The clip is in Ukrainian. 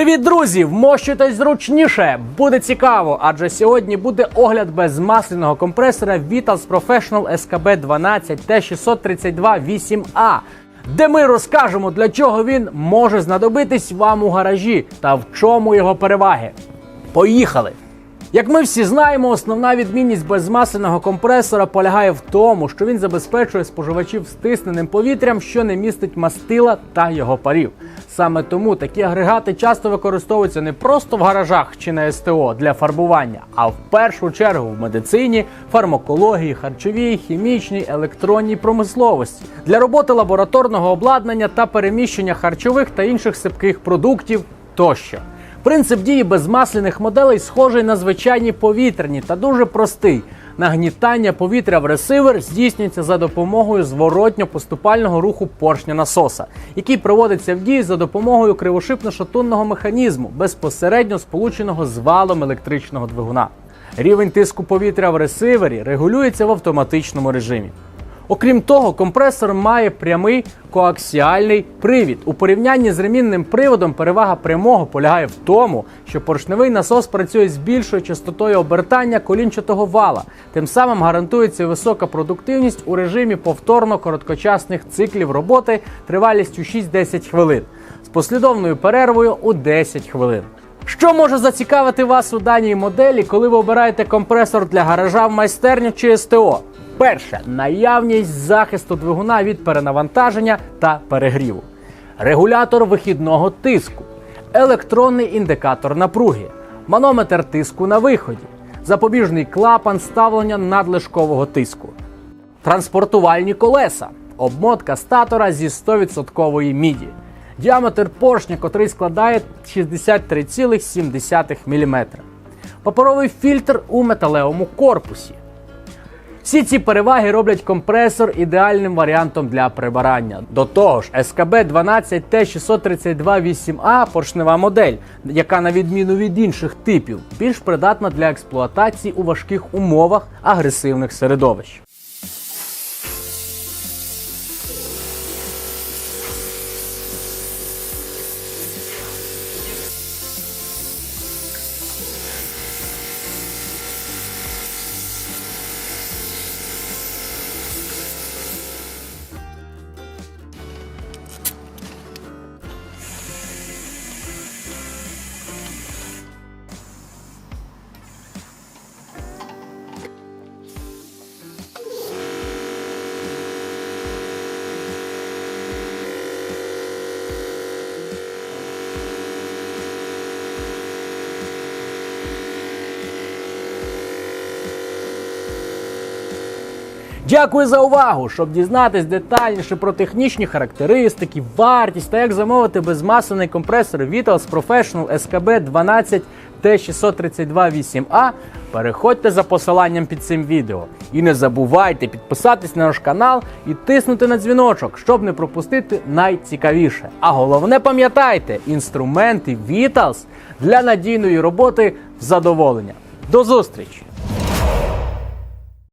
Привіт, друзі! Вмощуйтесь зручніше, буде цікаво, адже сьогодні буде огляд безмасляного компресора Vitals Professional SKB 12 T632 8A, де ми розкажемо, для чого він може знадобитись вам у гаражі та в чому його переваги. Поїхали! Як ми всі знаємо, основна відмінність безмасляного компресора полягає в тому, що він забезпечує споживачів стисненим повітрям, що не містить мастила та його парів. Саме тому такі агрегати часто використовуються не просто в гаражах чи на СТО для фарбування, а в першу чергу в медицині, фармакології, харчовій, хімічній, електронній промисловості для роботи лабораторного обладнання та переміщення харчових та інших сипких продуктів тощо. Принцип дії безмасляних моделей схожий на звичайні повітряні та дуже простий. Нагнітання повітря в ресивер здійснюється за допомогою зворотньо-поступального руху поршня насоса, який проводиться в дії за допомогою кривошипно-шатунного механізму, безпосередньо сполученого з валом електричного двигуна. Рівень тиску повітря в ресивері регулюється в автоматичному режимі. Окрім того, компресор має прямий коаксіальний привід. У порівнянні з ремінним приводом перевага прямого полягає в тому, що поршневий насос працює з більшою частотою обертання колінчатого вала. Тим самим гарантується висока продуктивність у режимі повторно короткочасних циклів роботи тривалістю 6-10 хвилин з послідовною перервою у 10 хвилин. Що може зацікавити вас у даній моделі, коли ви обираєте компресор для гаража в майстерню чи СТО? Перше наявність захисту двигуна від перенавантаження та перегріву, регулятор вихідного тиску, електронний індикатор напруги, манометр тиску на виході, запобіжний клапан ставлення надлишкового тиску, транспортувальні колеса, обмотка статора зі 100% міді, діаметр поршня, котрий складає 63,7 мм, паперовий фільтр у металевому корпусі. Всі ці переваги роблять компресор ідеальним варіантом для прибирання. До того ж, СКБ 12 t 632 8 a поршнева модель, яка на відміну від інших типів, більш придатна для експлуатації у важких умовах агресивних середовищ. Дякую за увагу! Щоб дізнатись детальніше про технічні характеристики, вартість та як замовити безмасляний компресор Vitals Professional SKB 12 T632 8A, переходьте за посиланням під цим відео. І не забувайте підписатись на наш канал і тиснути на дзвіночок, щоб не пропустити найцікавіше. А головне пам'ятайте, інструменти Vitals для надійної роботи задоволення. До зустрічі!